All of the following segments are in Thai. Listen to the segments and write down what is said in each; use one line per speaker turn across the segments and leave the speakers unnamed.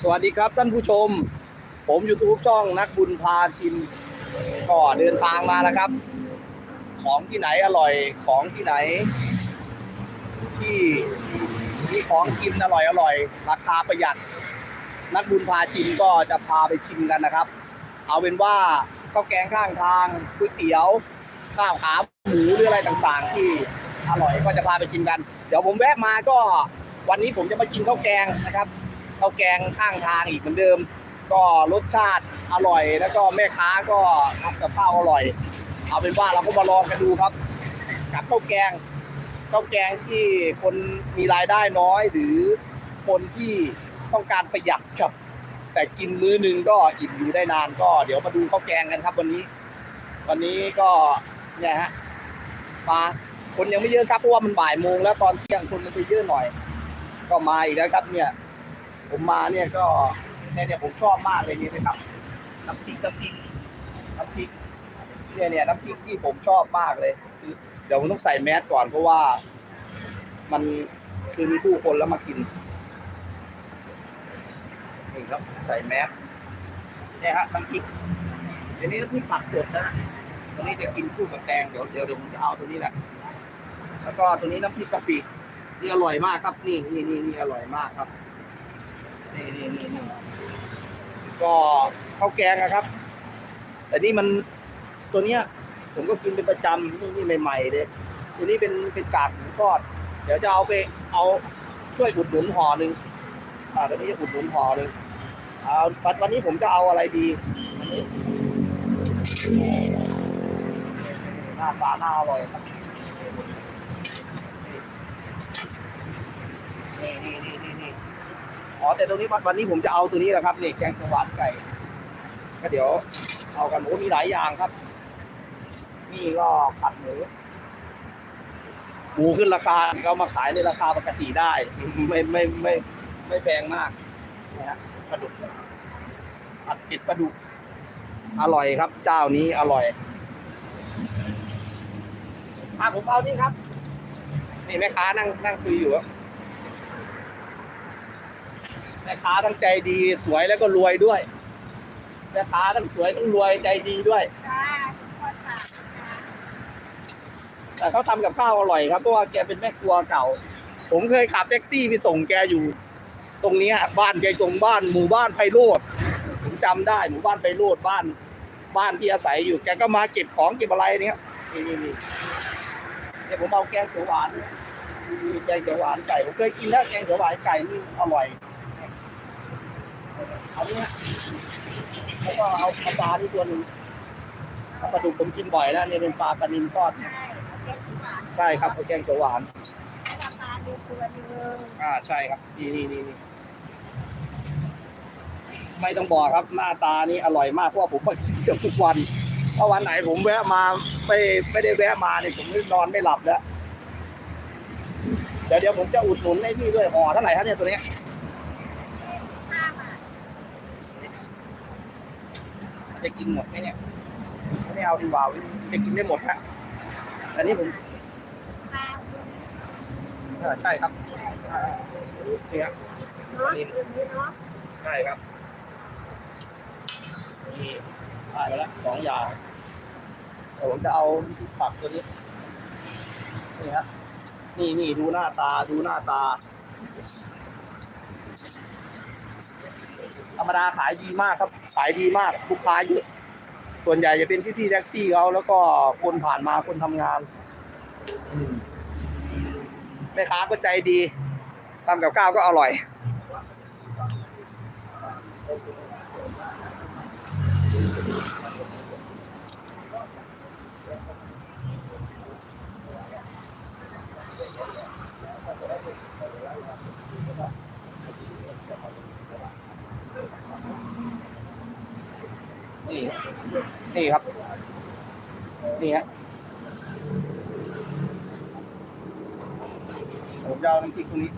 สวัสดีครับท่านผู้ชม ผม YouTube ช่องนักบุญพาชิมก็เดินทางมาแล้วครับ ของที่ไหนอร่อยของที่ไหน ที่มีของกินอร่อยอร่อย ราคาประหยัด นักบุญพาชิมก็จะพาไปชิมกันนะครับ เอาเป็นว่าข้าวแกงข้างทางก๋วยเตี๋ยวข้าวขาหมูหรืออะไรต่างๆ ที่อร่อยก็จะพาไปกินกัน เดี๋ยวผมแวะมาก็วันนี้ผมจะมากินข้าวแกงนะครับ ข้าวแกงข้างทางอีกเหมือนเดิม ก็รสชาติอร่อยแล้วก็แม่ค้าก็ทำกับข้าวอร่อย เอาเป็นว่าเราก็มาลองกันดูครับ กับข้าวแกงข้าวแกงที่คนมีรายได้น้อย หรือคนที่ต้องการประหยัดครับ แต่กินมื้อนึงก็อิ่มอยู่ได้นานก็เดี๋ยวมาดูข้าวแกงกันครับวันนี้ วันนี้ก็เนี่ยฮะมาคนยังไม่เยอะครับเพราะว่ามันบ่ายโมงแล้วตอนเที่ยงคนมันจะเยอะหน่อย ก็มาอีกแล้วครับเนี่ย ผมมาเนี่ยก็เนี่ยเนี่ยผมชอบมากเลยนี่นะครับน้ำพริกน้ำพริกน้ำพริกเนี่ยเนี่ยน้ำพริกที่ผมชอบมากเลย คือเดี๋ยวผมต้องใส่แมสก่อนเพราะว่ามันคือมีผู้คนแล้วมากินนี่ครับใส่แมสเนี่ยฮะน้ำพริกเดี๋ยวนี้น้ำพริกผักสดนะตัวนี้จะกินคู่กับแตงเดี๋ยวเดี๋ยวเดี๋ยวผมจะเอาตัวนี้แหละแล้วก็ตัวนี้น้ำพริกกะปินี่อร่อยมากครับ นี่นี่นี่นี่อร่อยมากครับ นี่นี่นี่นี่ก็ข้าวแกงนะครับ แต่นี่มันตัวเนี้ย ผมก็กินเป็นประจำนี่นี่ใหม่ๆเลยตัวนี้เป็นเป็นกากหมูทอด เดี๋ยวจะเอาไปเอาช่วยอุดหนุนห่อหนึ่งอ่าตัวนี้จะอุดหนุนห่อหนึ่งเอาวันวันนี้ผมจะเอาอะไรดีวันนี้หน้าตาน่าอร่อยครับนี่นี่นี่นี่นี่ อ๋อแต่ตรงนี้วันนี้ผมจะเอาตัวนี้แหละครับนี่แกงเขียวหวานไก่ก็เดี๋ยว เอากันโอ้มีหลายอย่างครับ นี่ก็ผัดหมูหมูขึ้นราคาเอามาขายในราคาปกติได้ ไม่ไม่ไม่ไม่แพงมากนะฮะปลาดุกผัดเผ็ดปลาดุกอร่อยครับ เจ้านี้อร่อยอะผมเอานี่ครับ นี่แม่ค้านั่งนั่งคุยอยู่ครับ แม่ค้าทั้งใจดีสวยแล้วก็รวยด้วยแม่ค้าทั้งสวยทั้งรวยใจดีด้วย
จ้าทุกคนค่ะ
แต่เขาทำกับข้าวอร่อยครับเพราะว่าแกเป็นแม่ครัวเก่า ผมเคยขับแท็กซี่ไปส่งแกอยู่ ตรงเนี้ยบ้านแกตรงบ้านหมู่บ้านไพโรดผมจำได้หมู่บ้านไพโรดบ้าน บ้านที่อาศัยอยู่ แกก็มาเก็บของเก็บอะไรเนี้ยนี่นี่นี่เดี๋ยวผมเอาแกงเขียวหวานนี่แกงเขียวหวานไก่ผมเคยกินแล้วแกงเขียวหวานไก่นี่อร่อยเอาเนี้ยแล้วก็เอาเอาปลาที่ตัวหนึ่งเอาปลาดุกผมกินบ่อยแล้วเนี่ยเป็นปลาปลานิลทอด
ใช่เอาเก็บหวาน
ใช่ครับเอาแกงเขียวหวาน
ราคาดูตัวหนึง
อ่าใช่ครับนี่นี่นี่นี่ไม่ต้องบอกครับหน้าตานี่อร่อยมากเพราะว่าผมมากินเกือบทุกวันถ้าวันไหนผมแวะมาไม่ไม่ได้แวะมาเนี่ยผมนอนไม่หลับแล้วเดี๋ยวเดี๋ยวผมจะอุดหนุนให้พี่ด้วยห่อเท่าไหร่ครับเนี่ยตัวเนี้ย
ห้าบาท
จะกินหมดไหมเนี่ยไม่เอาดีกว่าจะกินไม่หมดฮะอันนี้ผมใช่ครับนี่ครับ
นี่เนาะ
ใช่ครับนี่ได้ไปแล้วสองอย่างผมจะเอาผักตัวนี้นี่ฮะนี่นี่ดูหน้าตาดูหน้าตา ธรรมดาขายดีมากครับ ขายดีมากลูกค้าเยอะส่วนใหญ่จะเป็นพี่ๆแท็กซี่เขาแล้วก็คนผ่านมาคนทำงานแม่ค้าก็ใจดีทำกับข้าวก็อร่อย นี่ นี่ครับ นี่ฮะผมจะเอาน้ำพริกตรงนี้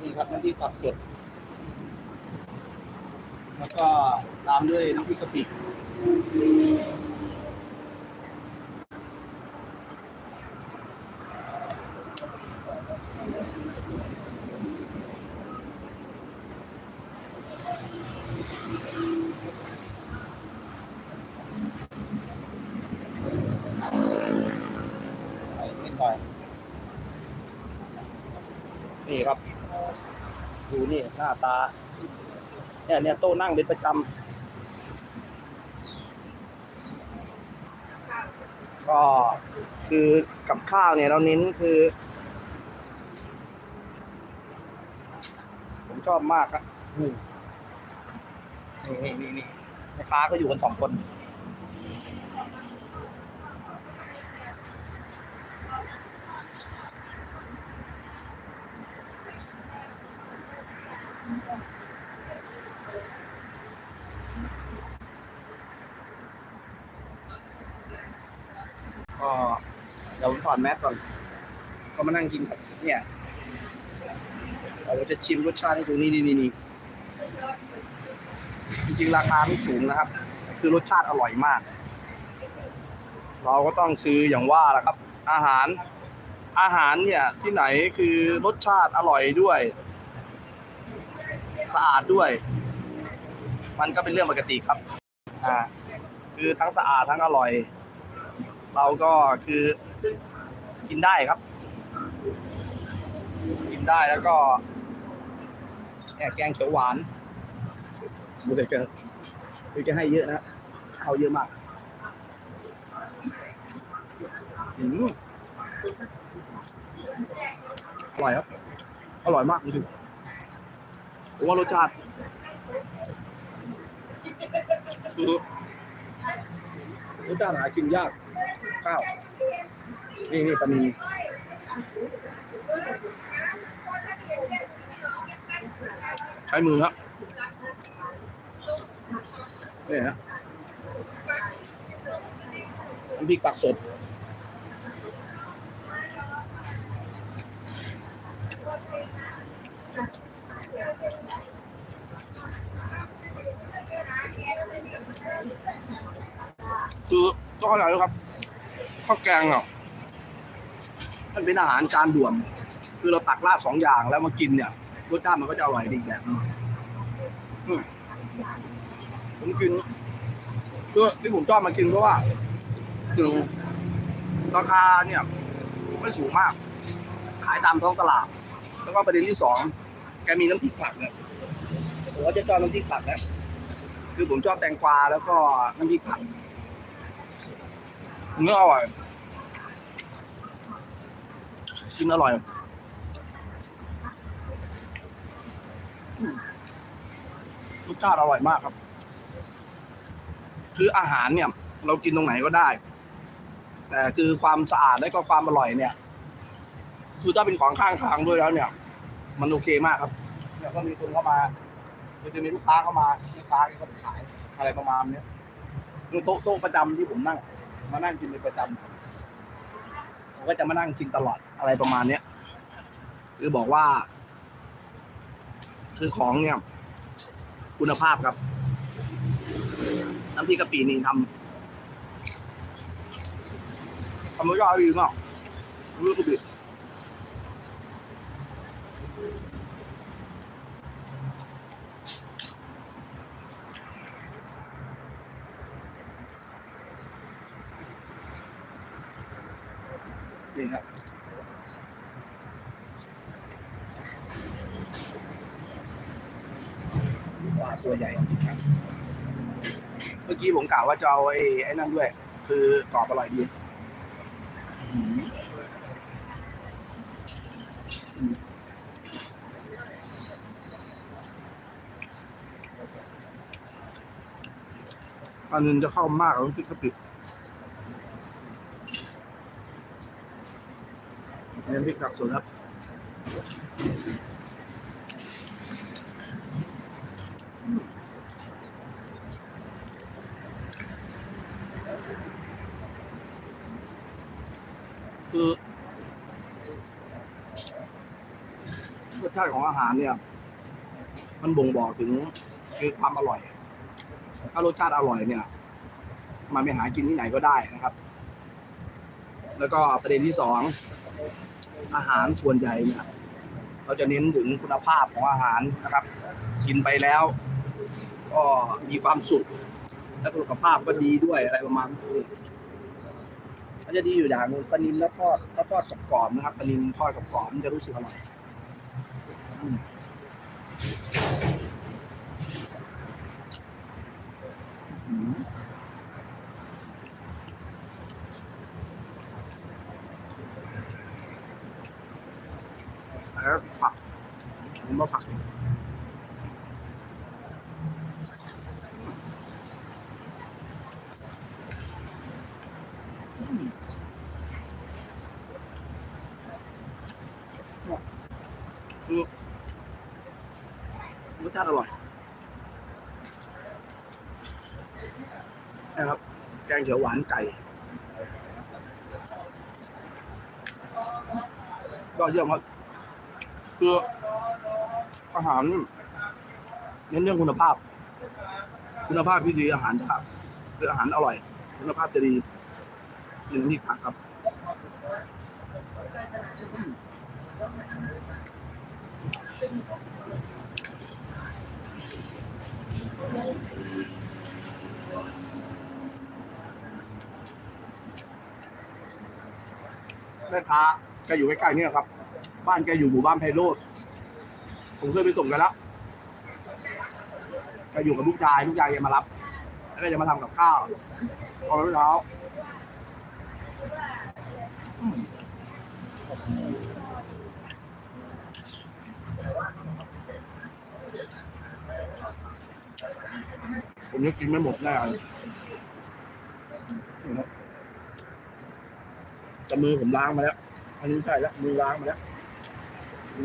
นี่ครับน้ำพริกผักสดแล้วก็ตามด้วยน้ำพริกกะปิ นี่ครับ ดู นี่หน้าตาเนี่ยเนี่ยโต๊ะนั่งเป็นประจำก็คือกับข้าวเนี่ยเราเน้นคือ ผมชอบมากครับนี่นี่นี่นี่แม่ค้าก็อยู่กันสองคน ก็เดี๋ยวผมถ อดแมสก่อน ก็มานั่งกินกับเนี่ยเราจะชิมรสชาติให้ดูนี่นี่นี่นจริงๆราคาไม่สูงนะครับ คือรสชาติอร่อยมาก เราก็ต้องคืออย่างว่าแหละครับ อาหารอาหารเนี่ยที่ไหนคือรสชาติอร่อยด้วย สะอาดด้วย มันก็เป็นเรื่องปกติครับอ่าคือทั้งสะอาดทั้งอร่อย เราก็คือ กินได้ครับ กินได้แล้วก็แอบแกงเขียวหวานดูแต่แกคือแกให้เยอะนะข้าวเยอะมากอืมอร่อยครับ อร่อยมากจริงๆผมว่ารสชาติคือรสชาติหากินยากข้าว นี่นี่ปลานีใช้มือครับนี่ฮะน้ำพริกปักสดคือต้องเข้าใจด้วยครับข้าวแกงอะ มันเป็นอาหารจานด่วน คือเราตักราดสองอย่างแล้วมากินเนี่ยรสชาติมันก็จะอร่อยดีอีกแบบผมกินคือที่ผมชอบมากินเพราะว่าหนึ่งราคาเนี่ย ไม่สูงมาก ขายตามท้องตลาด แล้วก็ประเด็นที่สองแกมีน้ำพริกผักเนี่ยผมก็จะชอบน้ำพริกผักนะคือผมชอบแตงกวาแล้วก็น้ำพริกผักเนื้ออร่อย กินอร่อยรสชาติอร่อยมากครับ คืออาหารเนี่ย เรากินตรงไหนก็ได้ แต่คือความสะอาดและก็ความอร่อยเนี่ย คือถ้าเป็นของข้างทางด้วยแล้วเนี่ย มันโอเคมากครับ เนี่ยก็มีคนเข้ามาคือจะมีลูกค้าเข้ามาลูกค้าก็ไปขายอะไรประมาณเนี้ยโต๊ะโต๊ะประจำที่ผมนั่ง มานั่งกินเป็นประจ ก็จะมานั่งกินตลอดอะไรประมาณเนี้ยคือบอกว่า คือของเนี่ย คุณภาพครับ น้ำพริกกะปินี่ทำทำรสชาติดีมากรู้สึกดีีครับปลาตัวใหญ่จริงครับ เมื่อกี้ผมกล่าวว่าจะเอาไอ้ไอ้นั่นด้วย คือกรอบอร่อยดีอันนึงจะเข้ามากกว่าน้ำพริกกะปิ น้นพริกผักสดครับคือรสชาติของอาหารเนี่ย มันบ่งบอกถึงคือความอร่อย ถ้ารสชาติอร่อยเนี่ย มันไปหากินที่ไหนก็ได้นะครับ แล้วก็ประเด็นที่สอง อาหารส่วนใหญ่เนี่ยเราจะเน้นถึงคุณภาพของอาหารนะครับ กินไปแล้ว ก็มีความสุข และสุขภาพก็ดีด้วยอะไรประมาณนี้มันจะดีอยู่อย่างนึงปลานิลแล้วทอดถ้าทอดกับกรอบนะครับปลานิลทอดกับกรอบมันจะรู้สึกอร่อย อืมอืม แล้วผักผมว่าผักคือรสชาติอร่อยนะครับ แกงเขียวหวานไก่ยอดเยี่ยมครับ คืออาหารเน้นเรื่องคุณภาพ คุณภาพที่ดีอาหารจะคืออาหารอร่อย คุณภาพจะดีมีน้ำพริกผักครับแม่ค้าแกอยู่ใกล้ๆเนี่ยครับ บ้านแกอยู่หมู่บ้านไพโรดผมเคยไปส่งแกันแล้วแกอยู่กับลูกชายลูกชายแกมารับ แล้วก็จะมาทำกับข้าวตอนเช้าผมยังกินไม่หมดแน่เลยแต่มือผมล้างมาแล้ว อันนี้ใช่แล้ว มือล้างมาแล้ว ป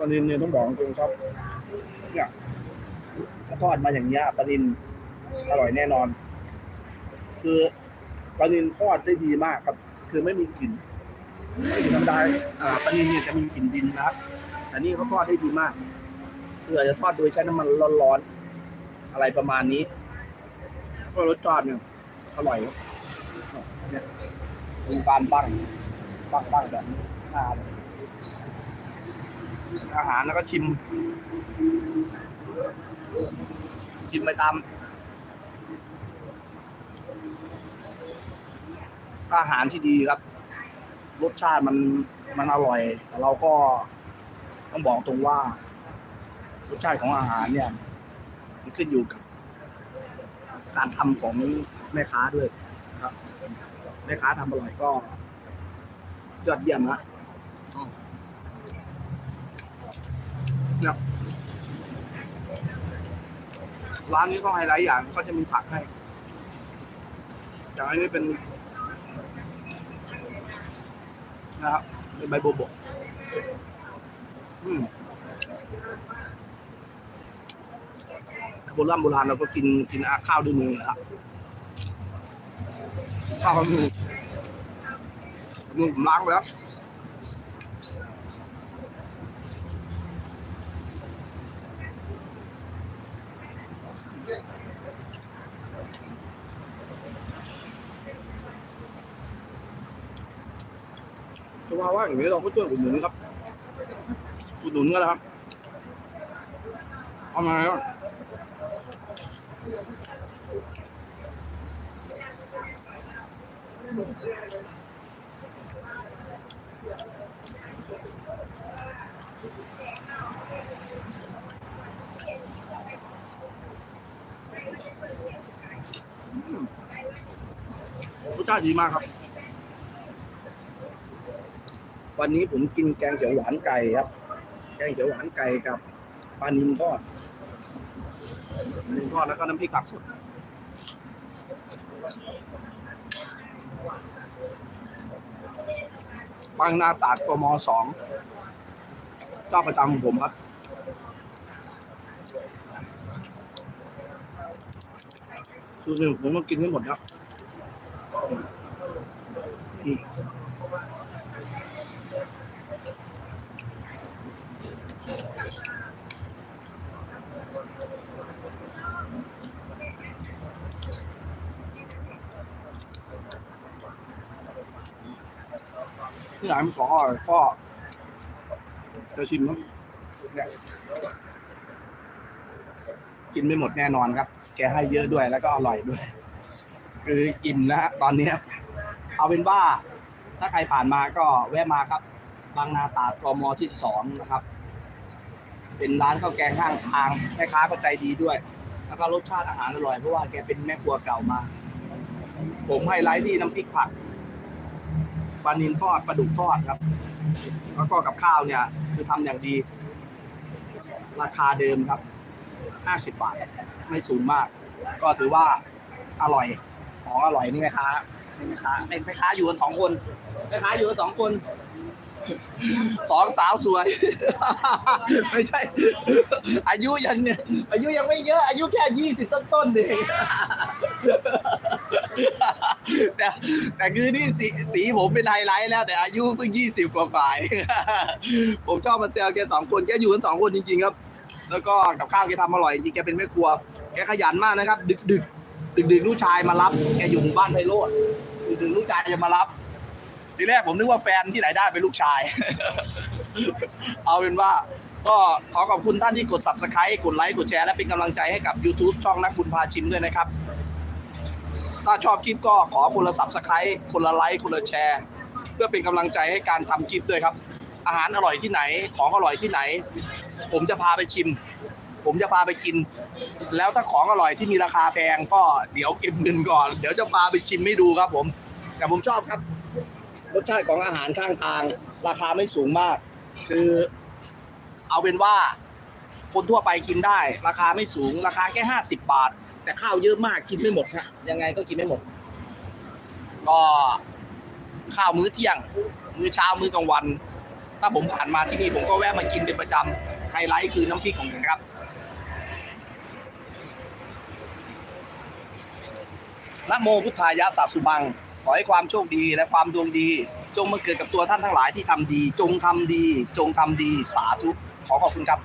ลานินเนี่ยต้องบอกตรงครับเนี่ยถ้าทอดมาอย่างเงี้ยปลานินอร่อยแน่นอน คือปลานินทอดได้ดีมากครับ คือไม่มีกลิ่นไม่ธรรมดาอ่าปลานิลเนี่ยจะมีกลิ่นดินนะครับแต่นี่เขาทอดได้ดีมาก คืออาจจะทอดโดยใช้น้ำมันร้อนๆอะไรประมาณนี้ก็รสชาติเนี่ยอร่อยครับเนี่ยเป็นการบ้างบ้างบ้างแบบนี้น่าเลยอาหารแล้วก็ชิม ชิมไปตาม อาหารที่ดีครับ รสชาติมันมันอร่อย แต่เราก็ต้องบอกตรงว่า รสชาติของอาหารเนี่ย มันขึ้นอยู่กับ การทำของแม่ค้าด้วยนะครับแม่ค้าทำอร่อยก็ยอดเยี่ยมนะเนี่ยร้านนี้ก็ไฮไลท์อย่างก็จะมีผักให้อย่างอันนี้เป็นนะครับเป็นใบโบวบกอืม โบราณโบราณเราก็กินกินอาข้าวด้วยมือนะครับข้าวกับมือมือผมล้างไปแล้วจะว่าว่าอย่างนี้เราก็ช่วยอุดหนุนครับอุดหนุนกันนะครับเอามาแล้ว รสชาติดีมากครับ วันนี้ผมกินแกงเขียวหวานไก่ครับ แกงเขียวหวานไก่กับปลานิลทอดปลานิลทอดแล้วก็น้ำพริกผักสดบางนาตราดกมสองเจ้าประจำของผมครับ คือหนึ่งผมต้องกินให้หมดครับนี่ที่ร้านมันของอร่อยก็จะชิมนี่ยกินไม่หมดแน่นอนครับ แกให้เยอะด้วยแล้วก็อร่อยด้วย คืออิ่มนะฮะตอนนี้เอาเป็นว่าถ้าใครผ่านมาก็แวะมาครับ บางนาตาดกมที่สองนะครับ เป็นร้านข้าวแกงข้างทางแม่ค้าก็ใจดีด้วย แล้วก็รสชาติอาหารอร่อยเพราะว่าแกเป็นแม่ครัวเก่ามา ผมไฮไลท์ที่น้ำพริกผักปลานิลทอดปลาดุกทอดครับ แล้วก็กับข้าวเนี่ย คือทำอย่างดี ราคาเดิมครับ 50 บาท ไม่สูงมาก ก็ถือว่าอร่อยของอร่อยนี่แม่ค้านี่แม่ค้าเป็นแม่ค้าอยู่กันสองคนแม่ค้าอยู่กันสองคนสองสาวสวย ไม่ใช่ อายุยังเนี่ยอายุยังไม่เยอะ อายุแค่ยี่สิบต้นๆเองแต่แต่คือนี่สีสีผมเป็นไฮไลท์แล้ว แต่อายุเพิ่งยี่สิบกว่าๆเองผมชอบมาเซลแกสองคนแกอยู่กันสองคนจริงๆครับ แล้วก็กับข้าวแกทำอร่อยจริงแกเป็นแม่ครัว แกขยันมากนะครับ ดึกดึกดึกดึกลูกชายมารับ แกอยู่หมู่บ้านไพโรดดึกดึกลูกชายจะมารับ ทีแรกผมนึกว่าแฟนที่ไหนได้เป็นลูกชาย เอาเป็นว่า ก็ขอขอบคุณท่านที่กด subscribe กดไลค์กดแชร์และเป็นกำลังใจให้กับ YouTube ช่องนักบุญพาชิมด้วยนะครับ ถ้าชอบคลิปก็ขอคนละ subscribe คนละไลค์คนละแชร์เพื่อเป็นกำลังใจให้การทำคลิปด้วยครับ อาหารอร่อยที่ไหน ของอร่อยที่ไหน ผมจะพาไปชิม ผมจะพาไปกิน แล้วถ้าของอร่อยที่มีราคาแพงก็เดี๋ยวเก็บเงินก่อน เดี๋ยวจะพาไปชิมให้ดูครับ ผม แต่ผมชอบครับ รสชาติของอาหารข้างทาง ราคาไม่สูงมาก คือ เอาเป็นว่า คนทั่วไปกินได้ ราคาไม่สูง ราคาแค่ห้าสิบบาท แต่ข้าวเยอะมากกินไม่หมดครับยังไงก็กินไม่หมด ก็ข้าวมื้อเที่ยง มื้อเช้ามื้อกลางวัน ถ้าผมผ่านมาที่นี่ผมก็แวะมากินเป็นประจำไฮไลท์คือน้ำพริกของแกครับ นะโมพุทธายะสัสุบัง ขอให้ความโชคดีและความดวงดี จงมาเกิดกับตัวท่านทั้งหลายที่ทำดี จงทำดี จงทำดีสาธุขอขอบคุณครับ